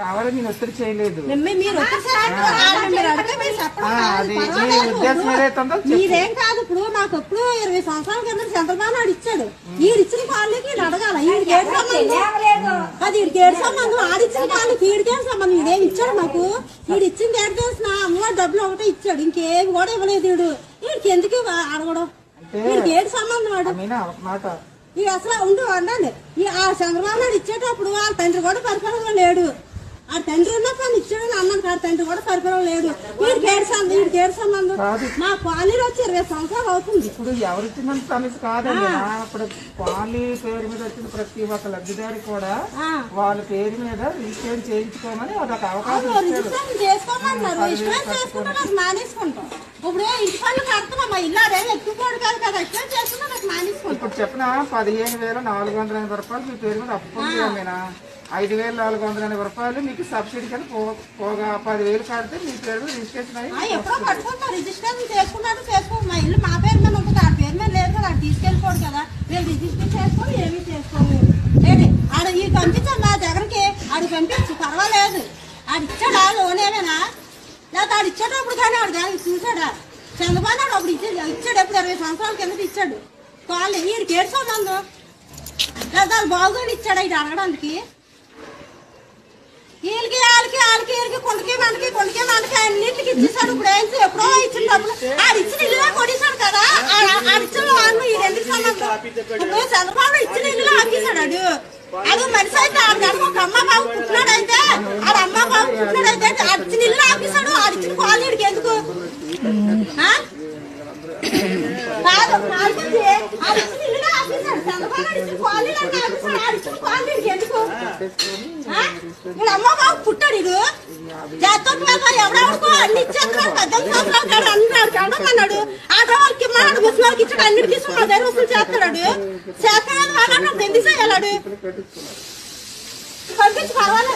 కావాలని నేను ఒత్తిడి చేయలేదు. నిమ్మ మీరు కాదు, ఇప్పుడు నాకు ఎప్పుడు ఇరవై సంవత్సరాల కింద చంద్రబాబు నాయుడు ఇచ్చాడు. ఈడు ఇచ్చిన కాళ్ళకి ఈడు అడగాల. ఈడికి ఏడు సంబంధం అది సంబంధం. ఆడిచ్చిన కాళ్ళకి ఈడికేం సంబంధం. ఇదేం ఇచ్చాడు మాకు? ఈడు ఇచ్చింది ఏడు తెలిసిన అమ్మవారి డబ్బులు ఒకటే ఇచ్చాడు. ఇంకేమి కూడా ఇవ్వలేదు ఈడు. ఈడికి ఎందుకు అడగడం? ఈడికి ఏడు సంబంధం వాడు. ఇక అసలు ఉండు ఈ ఆ చంద్రబాబు నాయుడు ఇచ్చేటప్పుడు వాళ్ళ తండ్రి కూడా పరిపాలనలో లేడు. ఆ తండ్రి ఉన్న పని ఇచ్చాడు అన్నాను కాదు తండ్రి కూడా పరిపాలన లేడు వీడికి ఏడు సంబంధం వీడికి ఏడు సంబంధం. మా కాలనీలో వచ్చి ఇరవై సంవత్సరాలు అవుతుంది. ఇప్పుడు ఎవరు ఇచ్చినంత సమస్య కాదండి. నా ఇప్పుడు పాలి పేరు మీద వచ్చిన ప్రతి ఒక్క లబ్ధిదారి కూడా. వాళ్ళ పేరు మీద రిజిస్టర్ చేయించుకోమని అదొక అవకాశం రిజిస్ట్రేషన్ చేసుకోమన్నారు. ఇష్టం చేసుకుంటే నాకు మానేసుకుంటాం ఇప్పుడు ఇంటి పనులు కడుతున్నాం? మా ఇల్లు అదేం ఎక్కువ కాదు కదా. ఇష్టం చేసుకుంటే నాకు మానేసుకుంటాం ఇప్పుడు చెప్పిన? పదిహేను వేల నాలుగు వందల ఎనభై రూపాయలు మీ పేరు మీద అప్పు అమ్మేనా? ఐదు వేల నాలుగు వందల ఎనభై రూపాయలు మీకు సబ్సిడీ కింద పో- పోగా పదివేలు కడితే మీ పేరు రిజిస్ట్రేషన్ అయ్యి ఎప్పుడో కట్టుకుంటాం రిజిస్ట్రేషన్ చేసుకున్నాడు చేసుకోండి మా ఇల్లు మా పేరు మీద ఉంటుంది. ఆ పేరు మీద లేదు కదా తీసుకెళ్ళిపోడు కదా. మేము రిజిస్టర్ చేసుకోము ఏమీ చేసుకోము ఏంటి ఆడ ఈ పంపించాం మా దగ్గరికి ఆడు పంపించు పర్వాలేదు. ఆడు ఇచ్చాడా లోన్ ఏమైనా? లేకపోతే ఆడు ఇచ్చేటప్పుడు కానీ ఆడు కానీ చూసాడా చంద్రబాబు నాయుడు అప్పుడు ఇచ్చాడు ఇచ్చాడు ఎప్పుడు? ఇరవై సంవత్సరాల కిందట ఇచ్చాడు. కాళ్ళు వీడికి ఏడు సంబంధం లేదా వాళ్ళు బాగుని ఇచ్చాడా ఇది అడగడానికి? వాళ్ళకి వాళ్ళకి కొండకి మనకి కొండకి మనకి అన్నింటికి ఇచ్చేసాడు ఇప్పుడు ఏం ఎప్పుడో ఇచ్చిన డబ్బులు. ఆడు ఇచ్చిన ఇల్లు కొడేశాడు కదా. ఆ- ఇచ్చిన వాళ్ళు ఈ రెండు సంబంధం? ఇప్పుడు చంద్రబాబు ఇచ్చిన ఇల్లు ఆపేశాడు ఆడు. అది మనిషి అయితే ఆడు ఒక అమ్మ బాబు పుట్టినాడైతే ఆడ అమ్మ బాబు పుట్టినాడైతే ఆడు ఇచ్చిన ఇల్లు ఆపేశాడు. ఆడు కాలనీడికి ఎందుకు? కాదు కాదు ఆడిచ్చిన అమ్మ బాబు పుట్టాడు ఇది జాతర అన్ని ఇచ్చేస్తున్నాడు పద్దెనిమిది సంవత్సరాలు అన్నాడు ఆడవాళ్ళకి ఇమ్మన్నాడు ముసలికి ఇచ్చాడు అన్నిటికీ ఇస్తాడు మా దగ్గర వసూలు చేస్తాడు చేస్తాడు వాడు ఎందుకు చేయాలాడు పంపించి పర్వాలేదు